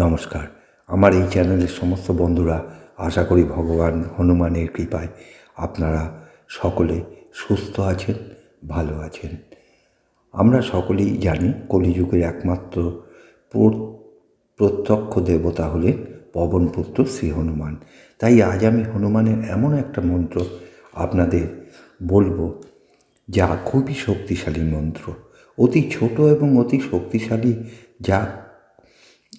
নমস্কার। আমার এই চ্যানেলের সমস্ত বন্ধুরা, আশা করি ভগবান, হনুমানের কৃপায় আপনারা সকলে সুস্থ আছেন, ভালো আছেন। আমরা সকলেই জানি কলিযুগের একমাত্র প্রত্যক্ষ দেবতা হলেন পবনপুত্র শ্রী হনুমান। তাই আজ আমি হনুমানের এমন একটা মন্ত্র আপনাদের বলব, যা খুবই শক্তিশালী মন্ত্র। অতি ছোট এবং অতি শক্তিশালী যা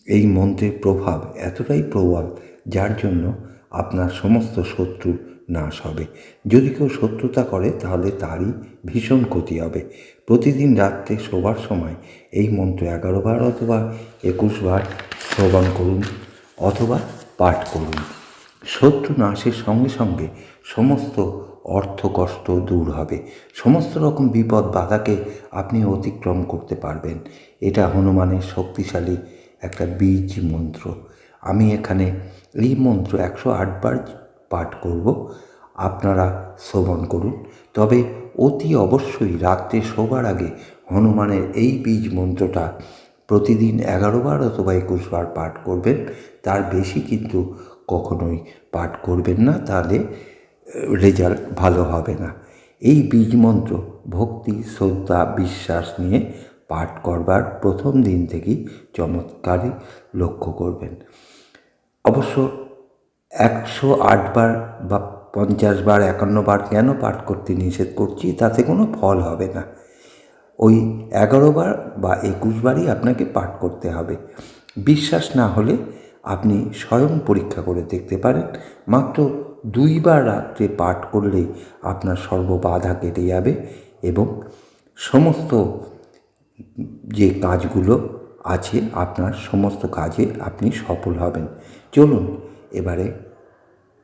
এই মন্ত্রের প্রভাব এতটাই প্রবল, যার জন্য আপনার সমস্ত শত্রু নাশ হবে। যদি কেউ শত্রুতা করে, তাহলে তারই ভীষণ ক্ষতি হবে। প্রতিদিন রাত্রে শোবার সময় এই মন্ত্র এগারো বার অথবা একুশ বার শ্রবণ করুন অথবা পাঠ করুন। শত্রু নাশের সঙ্গে সঙ্গে সমস্ত অর্থ কষ্ট দূর হবে। সমস্ত রকম বিপদ বাধাকে আপনি অতিক্রম করতে পারবেন। এটা হনুমানের শক্তিশালী একটা বীজ মন্ত্র। আমি এখানে এই মন্ত্র একশো আটবার পাঠ করব। আপনারা শ্রবণ করুন। তবে অতি অবশ্যই রাত্রে শোবার আগে হনুমানের এই বীজ মন্ত্রটা প্রতিদিন এগারো বার অথবা একুশ বার পাঠ করবেন। তার বেশি কিন্তু কখনোই পাঠ করবেন না, তাহলে রেজাল্ট ভালো হবে না। এই বীজ মন্ত্র ভক্তি, শ্রদ্ধা, বিশ্বাস নিয়ে পাঠ করবার প্রথম দিন থেকেই চমৎকারই লক্ষ্য করবেন। অবশ্য একশো আটবার বা পঞ্চাশ বার, একান্ন বার কেন পাঠ করতে নিষেধ করছি তাতে কোনো ফল হবে না। ওই এগারো বার বা একুশ বারই আপনাকে পাঠ করতে হবে। বিশ্বাস না হলে আপনি স্বয়ং পরীক্ষা করে দেখতে পারেন। মাত্র দুইবার রাত্রে পাঠ করলেই আপনার সর্ববাধা কেটে যাবে এবং সমস্ত যে কাজগুলো আছে, আপনার সমস্ত কাজে আপনি সফল হবেন। চলুন এবারে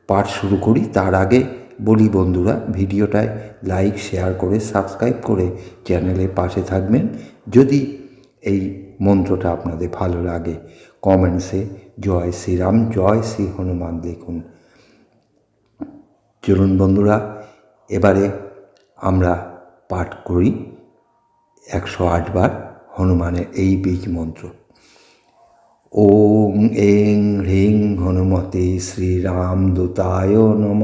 পাঠ শুরু করি। তার আগে বলি বন্ধুরা, ভিডিওটায় লাইক, শেয়ার করে, সাবস্ক্রাইব করে চ্যানেলে পাশে থাকবেন। যদি এই মন্ত্রটা আপনাদের ভালো লাগে, কমেন্টসে জয় শ্রীরাম, জয় শ্রী হনুমান লিখুন। চলুন বন্ধুরা, এবারে আমরা পাঠ করি। একশো আটবার হনুমানের এই বীজ মন্ত্র। ওং এং হ্রিং হনুমতে শ্রীরামদূতায় নম।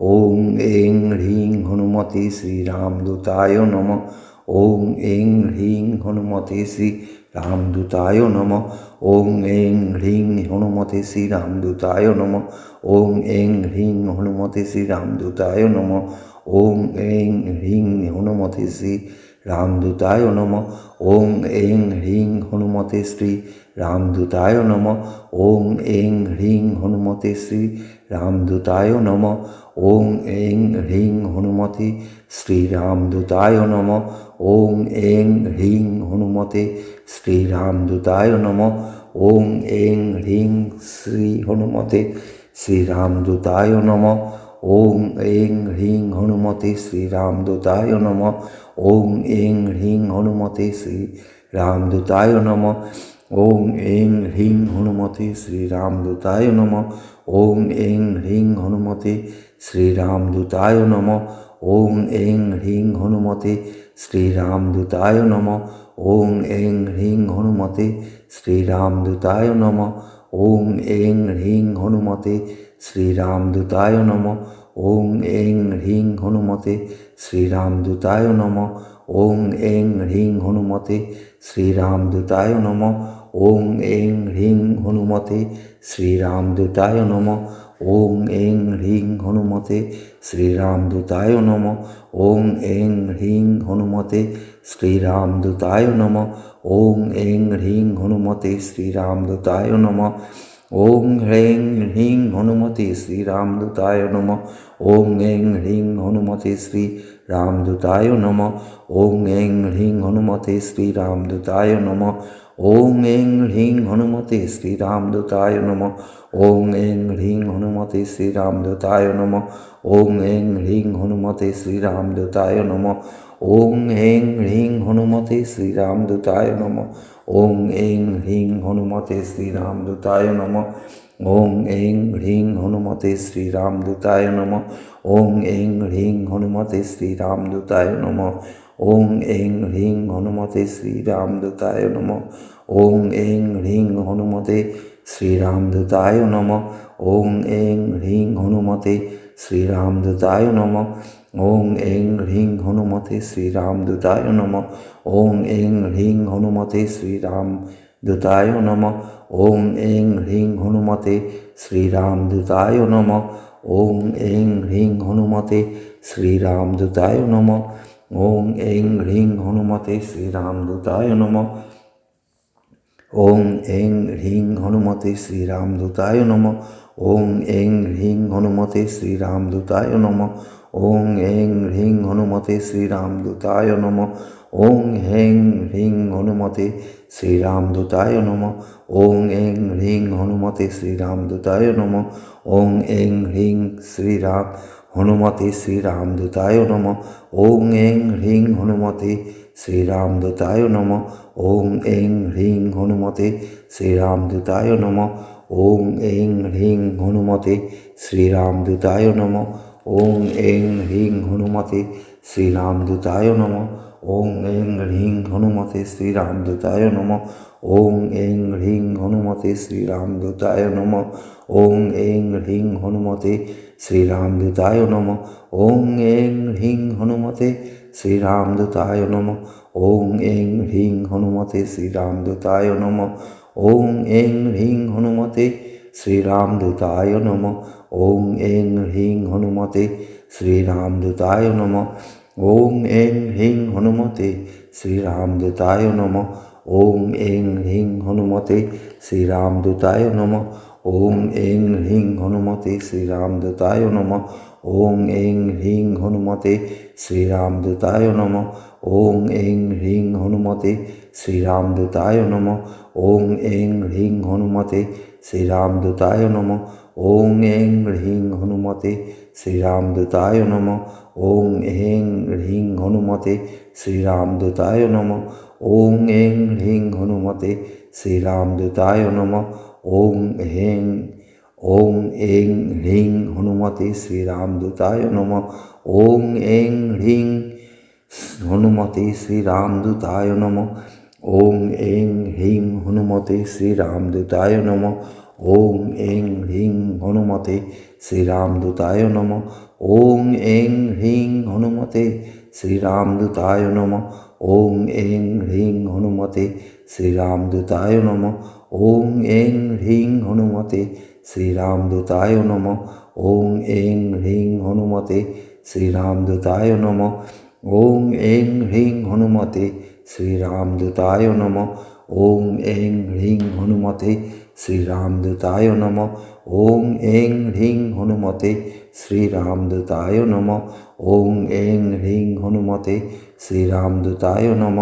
ওং এং হ্রিং হনুমতে শ্রীরামদূতায় নম। ওং এং হ্রিং হনুমতে শ্রী রামদূতায় নম। ওং এং হ্রিং হনুমতে শ্রীরামদূতায় নম। ওং এং হ্রিং হনুমতে শ্রীরামদূতায় নম। ওং এং হ্রিং হনুমতে শ্রী রামদূতায় নম, ওং এং হ্রিং হনুমতে শ্রী রামদূতায় নম, ওং এং হ্রিং হনুমতে শ্রী রামদূতায় নম, ওং এং হ্রিং হনুমতে শ্রী রামদূতায় নম, ওং এং হ্রিং হনুমতে শ্রী রামদূতায় নম, ওং এং হ্রিং শ্রী হনুমতে শ্রী রামদূতায় নম ওং এং হ্রিং হনুমতে শ্রী রামদূতায় নম। ওং এং হ্রিং হনুমতে শ্রী রামদূতায় নম। ওং এং হ্রিং হনুমতে শ্রী রামদূতায় নম। ওং এং হ্রিং হনুমতে শ্রী রামদূতায় নম। ওং এং হ্রিং হনুমতে শ্রী রামদূতায় নম। ওং এং হ্রিং হনুমতে শ্রী রামদূতায় নম। ওং এং হ্রিং হনুমতে শ্রী রামদূতায় নম। ওং এং হ্রিং হনুমতে শ্রী রামদূতায় নম। ওং এং হ্রিং হনুমতে শ্রী রামদূতায় নম। ওং এং হ্রিং হনুমতে শ্রী রামদূতায় নম। ওং এং হ্রিং হনুমতে শ্রী রামদূতায় নম। ওং এং হ্রিং হনুমতে শ্রী রামদূতায় নম। ওং এং হ্রিং হনুমতে শ্রী রামদূতায় নম। ওং হ্রেং হ্রিং হনুমতে শ্রী রামদূতায় নম। ওং এং হ্রিং হনুমতে শ্রী রামদূতায় নম। ওং এং হ্রিং হনুমতে শ্রী রামদূতায় নম। ওং এং হ্রিং হনুমতে শ্রী রামদূতায় নম। ওং এং হ্রিং হনুমতে শ্রী রামদূতায় নম। ওং এং হ্রিং হনুমতে শ্রী রামদূতায় নম। ওং এং হ্রিং হনুমতে শ্রী রামদূতায় নম। ওং এং হ্রিং হনুমতে শ্রী রামদূতায় নম। ওং এং হ্রিং হনুমতে শ্রী রামদূতায় নম। ওং এং হ্রিং হনুমতে শ্রী রামদূতায় নম। ওং এং হ্রিং হনুমতে শ্রী রামদূতায় নম। ওং এং হ্রিং হনুমতে শ্রীরামদূতায় নম। ওং এং হ্রিং হনুমতে শ্রীরামদূতায় নম। ওং এং হ্রিং হনুমতে শ্রীরামদূতায় নম। ওং এং হ্রিং হনুমতে শ্রীরাম দূতায় নম। ওং এং হ্রিং হনুমতে শ্রীরামদূতায় নম। ওং এং হ্রিং হনুমতে শ্রীরামদূতায় নম। ওং এং হ্রিং হনুমতে শ্রীরামদূতায় নম। ওং এং হ্রিং হনুমতে শ্রীরামদূতায় নম। ওং এং হ্রিং হনুমতে শ্রীরামদূতায় নম। ওং এং হ্রিং হনুমতে শ্রীরামদূতায় নম। ওং হেং হ্রিং হনুমতে শ্রীরামদূতায় নম। ওং এং হ্রিং হনুমতে শ্রীরামদূতায় নম। ওং এং হ্রিং শ্রীরাম হনুমতে শ্রীরামদূতায় নম। ওং এং হ্রিং হনুমতে শ্রীরামদূতায় নম। ওং এং হ্রিং হনুমতে শ্রীরামদূতায় নম। ওং এং হ্রিং হনুমতে শ্রীরামদূতায় নম। ওং এং হ্রিং হনুমতে শ্রীরামদূতায় নম। ওং এং হ্রিং হনুমতে শ্রীরামদূতায় নম। ওং এং হ্রিং হনুমতে শ্রীরামদূতায় নম। ওং এং হ্রিং হনুমতে শ্রীরামদূতায় নম। ওং এং হ্রিং হনুমতে শ্রীরামদূতায় নম। ওং এং হ্রিং হনুমতে শ্রীরামদূতায় নম। ওং এং হ্রিং হনুমতে শ্রীরামদূতায় নম। ওং এং হ্রিং হনুমতে শ্রীরামদূতায় নম। ওং এং হ্রিং হনুমতে শ্রীরামদূতায় নম। ওং এং হ্রিং হনুমতে শ্রীরামদূতায় নম। ওং এং হ্রিং হনুমতে শ্রীরামদূতায় নম। ওং এং হ্রিং হনুমতে শ্রীরামদূতায় নম। ওং এং হ্রিং হনুমতে শ্রীরামদূতায় নম। ওং এং হ্রিং হনুমতে শ্রীরামদূতায় নম। ওং এং হ্রিং হনুমতে শ্রীরামদূতায় নম। ওং এং হ্রিং হনুমতে শ্রীরামদূতায় নম। ওং এং হ্রিং হনুমতে শ্রীরামদূতায় নম। ওং হেং ওং এং হ্রিং হনুমতে শ্রীরামদূতায় নম। ওং এং হ্রিং হনুমতে শ্রীরামদূতায় নম। ওং এং হ্রিং হনুমতে শ্রীরামদূতায় নম। ওং এং হ্রিং হনুমতে শ্রীরামদূতায় নম। ওং এং হ্রিং হনুমতে শ্রীরামদূতায় নম। ওং এং হ্রিং হনুমতে শ্রীরামদূতায় নম। ওং এং হ্রিং হনুমতে শ্রীরামদূতায় নম। ওং এং হ্রিং হনুমতে শ্রীরামদূতায় নম। ওং এং হ্রিং হনুমতে শ্রীরামদূতায় নম। ওং এং হ্রিং হনুমতে শ্রীরামদূতায় নম। ওং এং হ্রিং হনুমতে শ্রীরামদূতায় নম। ওং এং হ্রিং হনুমতে শ্রীরামদূতায় নম।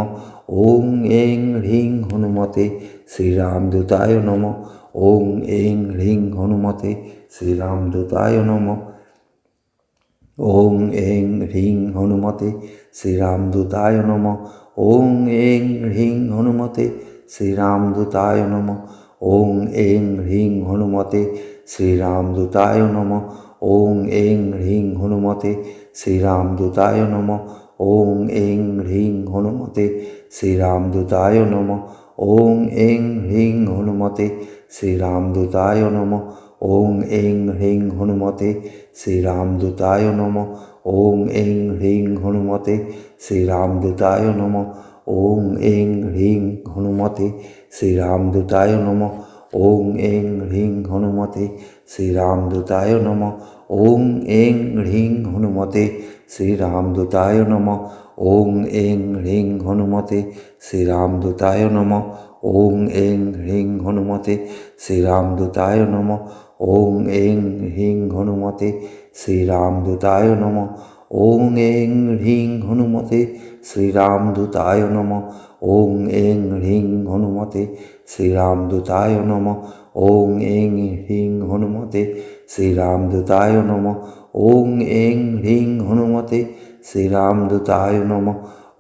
ওং এং হ্রিং হনুমতে শ্রীরামদূতায় নম। ওং এং হ্রিং হনুমতে শ্রীরামদূতায় নম। ওং এং হ্রিং হনুমতে শ্রীরামদূতায় নম। ওং এং হ্রিং হনুমতে শ্রীরামদূতায় নম। ওং এং হ্রিং হনুমতে শ্রীরামদূতায় নম। ওং এং হ্রিং হনুমতে শ্রীরামদূতায় নম। ওং এং হ্রিং হনুমতে শ্রীরামদূতায় নম। ওং এং হ্রিং হনুমতে শ্রীরামদূতায় নম। ওং এং হ্রিং হনুমতে শ্রীরামদূতায় নম। ওং এং হ্রিং হনুমতে শ্রীরামদূতায় নম। ওং এং হ্রিং হনুমতে শ্রীরামদূতায় নম। ওং এং হ্রিং হনুমতে শ্রীরামদূতায় নম। ওং এং হ্রিং হনুমতে শ্রীরামদূতায় নম। ওং এং হ্রিং হনুমতে শ্রীরামদূতায় নম। ওং এং হ্রিং হনুমতে শ্রীরামদূতায় নম। ওং এং হ্রিং হনুমতে শ্রীরামদূতায় নম। ওং এং হ্রিং হনুমতে শ্রীরামদূতায় নম। ওং এং হ্রিং হনুমতে শ্রীরামদূতায় নম। ওং এং হ্রিং হনুমতে শ্রীরামদূতায় নম। ওং এং হ্রিং হনুমতে শ্রীরামদূতায় নম।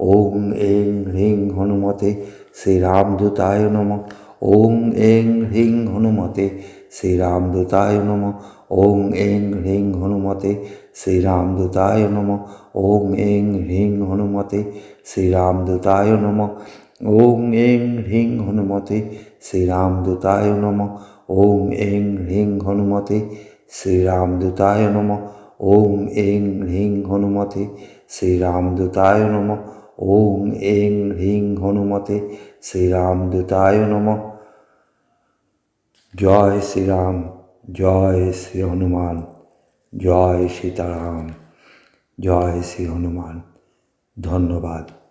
ওং এং হ্রিং হনুমতে শ্রীরামদূতায় নম। ওং এং হ্রিং হনুমতে শ্রীরামদূতায় নম। ওং এং হ্রিং হনুমতে শ্রীরামদূতায় নম। ওং এং হ্রিং হনুমতে শ্রীরামদূতায় নম। ওং এং হ্রিং হনুমতে শ্রীরামদূতায় নম। ওং এং হ্রিং হনুমতে শ্রীরামদূতায় নম। ওং এং হ্রিং হনুমতে শ্রীরামদূতায় নম। ওং এং হ্রিং হনুমতে শ্রীরামদূতায় নম। জয় শ্রীরাম জয় শ্রী হনুমান জয় সীতারাম জয় শ্রী হনুমান। ধন্যবাদ।